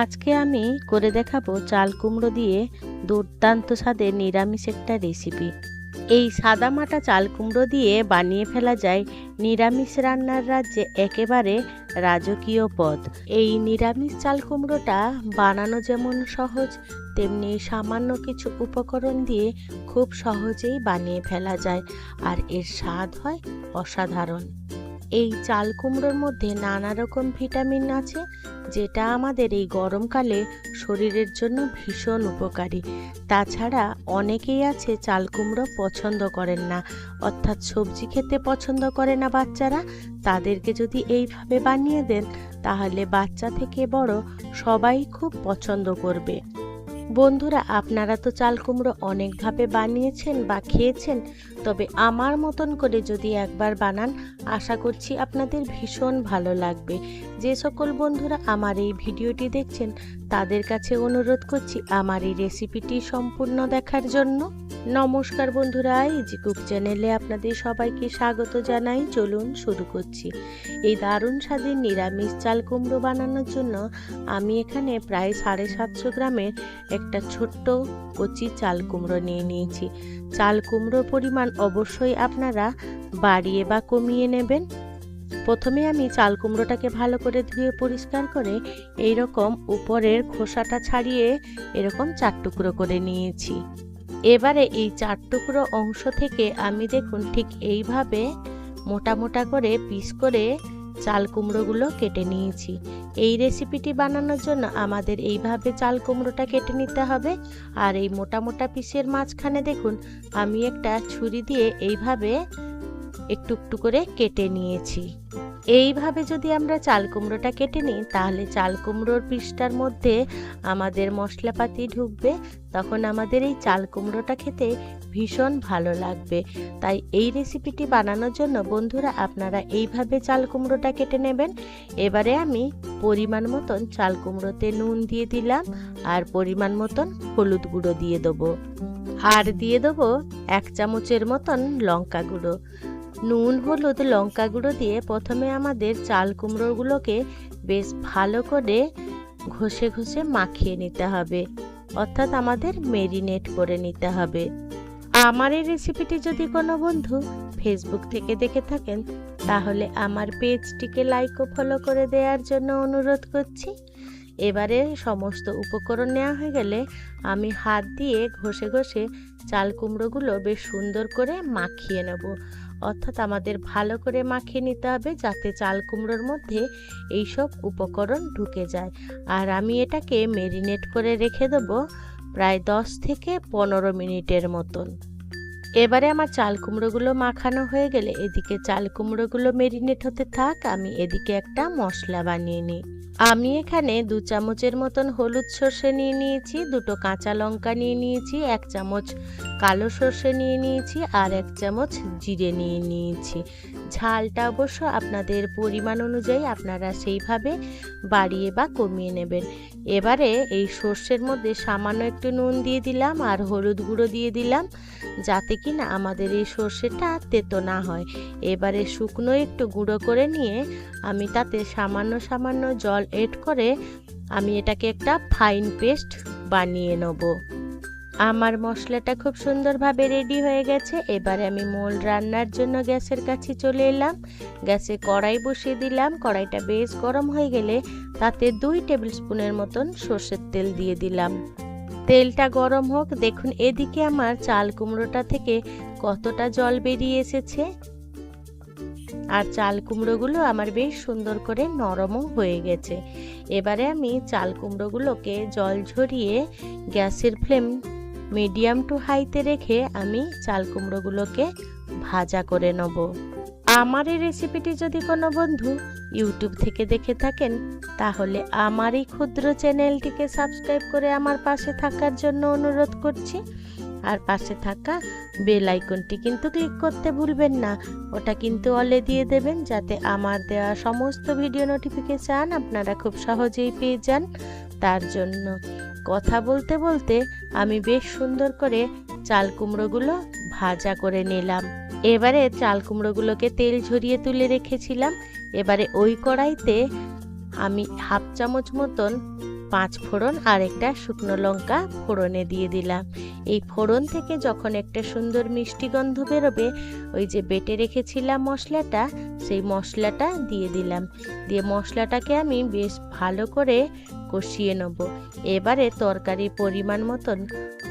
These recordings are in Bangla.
আজকে আমি করে দেখাবো চাল কুমড়ো দিয়ে দুর্দান্ত স্বাদের নিরামিষ একটা রেসিপি। এই সাদামাটা চাল কুমড়ো দিয়ে বানিয়ে ফেলা যায় নিরামিষ রান্নার রাজ্যে একেবারে রাজকীয় পদ। এই নিরামিষ চাল কুমড়োটা বানানো যেমন সহজ, তেমনি সামান্য কিছু উপকরণ দিয়ে খুব সহজেই বানিয়ে ফেলা যায়, আর এর স্বাদ হয় অসাধারণ। এই চাল কুমড়োর মধ্যে নানা রকম ভিটামিন আছে, যেটা আমাদের এই গরমকালে শরীরের জন্য ভীষণ উপকারী। তাছাড়া অনেকেই আছে চাল কুমড়ো পছন্দ করেন না, অর্থাৎ সবজি খেতে পছন্দ করে না বাচ্চারা। তাদেরকে যদি এইভাবে বানিয়ে দেন, তাহলে বাচ্চা থেকে বড় সবাই খুব পছন্দ করবে। বন্ধুরা, আপনারা তো চাল কুমড়ো অনেকভাবে বানিয়েছেন বা খেয়েছেন, তবে আমার মতন করে যদি একবার বানান, আশা করছি আপনাদের ভীষণ ভালো লাগবে। যে সকল বন্ধুরা আমার এই ভিডিওটি দেখছেন, তাদের কাছে অনুরোধ করছি আমার এই রেসিপিটি সম্পূর্ণ দেখার জন্য। নমস্কার বন্ধুরা ইজি কুক চ্যানেলে আপনাদের সবাইকে স্বাগত জানাই। চলুন শুরু করছি। এই দারুণ স্বাদের নিরামিষ চাল কুমড়ো বানানোর জন্য আমি এখানে প্রায় সাড়ে সাতশো গ্রামের একটা ছোট্ট কচি চাল কুমড়ো নিয়ে নিয়েছি। চাল কুমড়োর পরিমাণ অবশ্যই আপনারা বাড়িয়ে বা কমিয়ে নেবেন। প্রথমে আমি চাল কুমড়োটাকে ভালো করে ধুয়ে পরিষ্কার করে এই রকম উপরের খোসাটা ছাড়িয়ে এরকম চার টুকরো করে নিয়েছি। এবারে এই চার টুকরো অংশ থেকে আমি দেখুন ঠিক এইভাবে মোটা মোটা করে পিস করে চাল কুমড়োগুলো কেটে নিয়েছি। এই রেসিপিটি বানানোর জন্য আমাদের এইভাবে চাল কুমড়োটা কেটে নিতে হবে। আর এই মোটা মোটা পিসের মাঝখানে দেখুন আমি একটা ছুরি দিয়ে এইভাবে একটু একটু করে কেটে নিয়েছি। এইভাবে যদি আমরা চাল কুমড়োটা কেটে নিই, তাহলে চাল কুমড়োর পিসটার মধ্যে আমাদের মশলাপাতি ঢুকবে, তখন আমাদের এই চাল কুমড়োটা খেতে ভীষণ ভালো লাগবে। তাই এই রেসিপিটি বানানোর জন্য বন্ধুরা আপনারা এইভাবে চাল কুমড়োটা কেটে নেবেন। এবারে আমি পরিমাণ মতন চাল কুমড়োতে নুন দিয়ে দিলাম, আর পরিমাণ মতন হলুদ গুঁড়ো দিয়ে দেবো। আর দিয়ে দেবো এক চামচের মতন লঙ্কা গুঁড়ো। নুন, হলুদ, লঙ্কা গুঁড়ো দিয়ে প্রথমে আমাদের চাল কুমড়োগুলোকে বেশ ভালো করে ঘষে ঘষে মাখিয়ে নিতে হবে। অর্থাৎ আমাদের মেরিনেট করে নিতে হবে। আমার এই রেসিপিটি যদি কোনো বন্ধু ফেসবুক থেকে দেখে থাকেন, তাহলে আমার পেজটিকে লাইক ও ফলো করে দেওয়ার জন্য অনুরোধ করছি। এবারে সমস্ত উপকরণ নেওয়া হয়ে গেলে আমি হাত দিয়ে ঘষে ঘষে চাল কুমড়োগুলো বেশ সুন্দর করে মাখিয়ে নেব। অর্থাৎ আমাদের ভালো করে মাখিয়ে নিতে হবে যাতে চাল কুমড়োর মধ্যে এইসব উপকরণ ঢুকে যায়। আর আমি এটাকে মেরিনেট করে রেখে দেবো প্রায় দশ থেকে পনেরো মিনিটের মতন। এবারে আমার চাল কুমড়োগুলো মাখানো হয়ে গেলে এদিকে চাল কুমড়োগুলো মেরিনেট হতে থাক, আমি এদিকে একটা মশলা বানিয়ে নিই। আমি এখানে দু চামচের মতন হলুদ সর্ষে নিয়ে নিয়েছি, দুটো কাঁচা লঙ্কা নিয়ে নিয়েছি, এক চামচ কালো সর্ষে নিয়ে নিয়েছি আর এক চামচ জিরে নিয়ে নিয়েছি। ঝালটা অবশ্য আপনাদের পরিমাণ অনুযায়ী আপনারা সেইভাবে বাড়িয়ে বা কমিয়ে নেবেন। এবারে এই সর্ষের মধ্যে সামান্য একটু নুন দিয়ে দিলাম আর হলুদ গুঁড়ো দিয়ে দিলাম, যাতে কি না আমাদের এই সর্ষেটা তেতো না হয়। এবারে শুকনো একটু গুঁড়ো করে নিয়ে আমি তাতে সামান্য সামান্য জল এড করে আমি এটাকে একটা ফাইন পেস্ট বানিয়ে নেব। আমার মশলাটা খুব সুন্দরভাবে রেডি হয়ে গেছে। এবারে আমি মোল রান্নার জন্য গ্যাসের কাছে চলে এলাম। গ্যাসে কড়াই বসিয়ে দিলাম। কড়াইটা বেশ গরম হয়ে গেলে তাতে দুই টেবিল স্পুনের মতন সর্ষের তেল দিয়ে দিলাম। তেলটা গরম হোক, দেখুন এদিকে আমার চাল কুমড়োটা থেকে কতটা জল বেরিয়ে এসেছে। আর চাল কুমড়োগুলো আমার বেশ সুন্দর করে নরমও হয়ে গেছে। এবারে আমি চাল কুমড়োগুলোকে জল ঝরিয়ে গ্যাসের ফ্লেম মিডিয়াম টু হাইতে রেখে আমি চাল কুমড়োগুলোকে ভাজা করে নেব। আমার এই রেসিপিটি যদি কোনো বন্ধু ইউটিউব থেকে দেখে থাকেন, তাহলে আমার এই ক্ষুদ্র চ্যানেলটিকে সাবস্ক্রাইব করে আমার পাশে থাকার জন্য অনুরোধ করছি। আর পাশে থাকা বেল আইকনটি কিন্তু ক্লিক করতে ভুলবেন না। ওটা কিন্তু অলে দিয়ে দেবেন যাতে আমার দেওয়া সমস্ত ভিডিও নোটিফিকেশান আপনারা খুব সহজেই পেয়ে যান। তার জন্য কথা বলতে বলতে আমি বেশ সুন্দর করে চাল কুমড়োগুলো ভাজা করে নিলাম। এবারে চাল কুমড়োগুলোকে তেল ঝরিয়ে তুলে রেখেছিলাম। এবারে ওই কড়াইতে আমি হাফ চামচ মতন পাঁচ ফোড়ন আর একটা শুকনো লঙ্কা ফোড়নে দিয়ে দিলাম। এই ফোড়ন থেকে যখন একটা সুন্দর মিষ্টি গন্ধ বেরোবে, ওই যে বেটে রেখেছিলাম মশলাটা, সেই মশলাটা দিয়ে দিলাম। দিয়ে মশলাটাকে আমি বেশ ভালো করে কষিয়ে নেব। এবারে তরকারির পরিমাণ মতন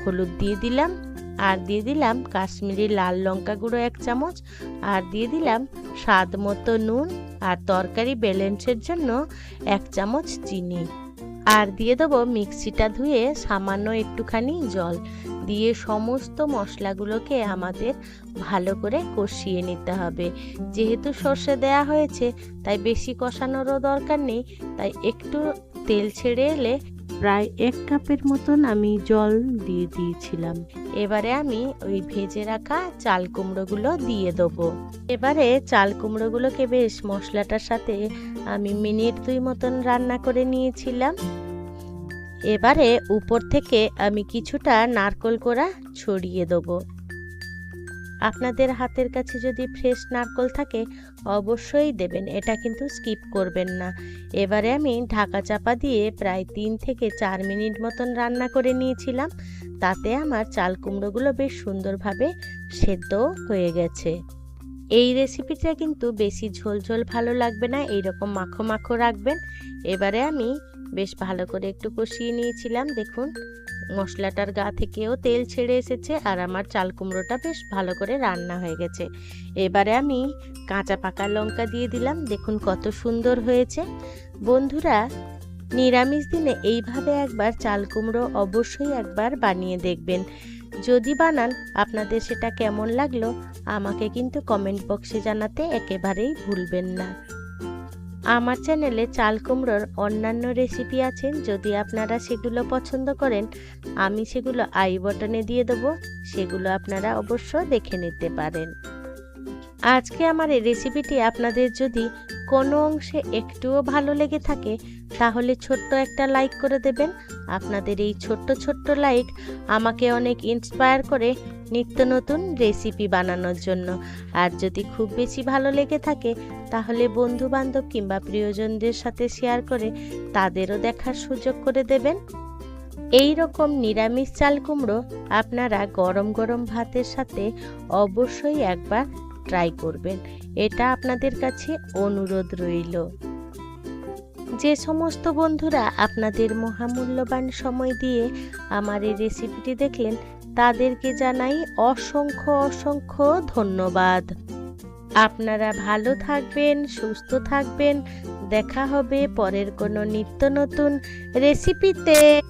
হলুদ দিয়ে দিলাম। আর দিয়ে দিলাম কাশ্মীরি লাল লঙ্কা গুঁড়ো এক চামচ, আর দিয়ে দিলাম স্বাদ মতো নুন আর তরকারি ব্যালেন্সের জন্য এক চামচ চিনি। আর দিয়ে দেবো মিক্সিটা ধুয়ে সামান্য একটুখানি জল। দিয়ে সমস্ত মশলাগুলোকে আমাদের ভালো করে কষিয়ে নিতে হবে। যেহেতু সর্ষে দেয়া হয়েছে, তাই বেশি কষানোরও দরকার নেই। তাই একটু তেল ছেড়ে এলে প্রায় এক কাপের মতন আমি জল দিয়ে দিয়েছিলাম। এবারে আমি ওই ভেজে রাখা চাল কুমড়োগুলো দিয়ে দেবো। এবারে চাল কুমড়োগুলোকে বেশ মশলাটার সাথে আমি মিনিট দুই মতন রান্না করে নিয়েছিলাম। এবারে উপর থেকে আমি কিছুটা নারকল কোড়া ছড়িয়ে দেবো। আপনাদের হাতের কাছে যদি ফ্রেশ নারকোল থাকে, অবশ্যই দেবেন। এটা কিন্তু স্কিপ করবেন না। এবারে আমি ঢাকা চাপা দিয়ে প্রায় তিন থেকে চার মিনিট মতন রান্না করে নিয়েছিলাম। তাতে আমার চাল কুমড়োগুলো বেশ সুন্দরভাবে সেদ্ধ হয়ে গেছে। এই রেসিপিটা কিন্তু বেশি ঝোল ঝোল ভালো লাগবে না, এইরকম মাখো মাখো রাখবেন। এবারে আমি বেশ ভালো করে একটু কষিয়ে নিয়েছিলাম, দেখুন। মশলাটার গা থেকেও তেল ছেড়ে এসেছে আর আমার চাল কুমড়োটা বেশ ভালো করে রান্না হয়ে গেছে। এবারে আমি কাঁচা পাকা লঙ্কা দিয়ে দিলাম। দেখুন কত সুন্দর হয়েছে। বন্ধুরা, নিরামিষ দিনে এইভাবে একবার চাল কুমড়ো অবশ্যই একবার বানিয়ে দেখবেন। যদি বানান, আপনাদের সেটা কেমন লাগল, আমাকে কিন্তু কমেন্ট বক্সে জানাতে একেবারেই ভুলবেন না। আমার চ্যানেলে চাল কুমড়োর অন্যান্য রেসিপি আছে, যদি আপনারা সেগুলো পছন্দ করেন, আমি সেগুলো আই বটনে দিয়ে দেবো, সেগুলো আপনারা অবশ্য দেখে নিতে পারেন। আজকে আমার এই রেসিপিটি আপনাদের যদি কোনো অংশে একটুও ভালো লেগে থাকে, তাহলে ছোট্ট একটা লাইক করে দেবেন। আপনাদের এই ছোট্ট ছোট্ট লাইক আমাকে অনেক ইন্সপায়ার করে নিত্য নতুন রেসিপি বানানোর জন্য। আর যদি খুব বেশি ভালো লেগে থাকে, তাহলে বন্ধু বান্ধব কিংবা প্রিয়জনদের সাথে শেয়ার করে তাদেরও দেখার সুযোগ করে দেবেন। এই রকম নিরামিষ চাল কুমড়ো আপনারা গরম গরম ভাতের সাথে অবশ্যই একবার ট্রাই করবেন। এটা আপনাদের কাছে অনুরোধ রইল। যে সমস্ত বন্ধুরা আপনাদের মহামূল্যবান সময় দিয়ে আমার এই রেসিপিটি দেখলেন তাদেরকে জানাই অসংখ্য অসংখ্য ধন্যবাদ। আপনারা ভালো থাকবেন, সুস্থ থাকবেন। দেখা হবে পরের কোনো নিত্য নতুন রেসিপিতে।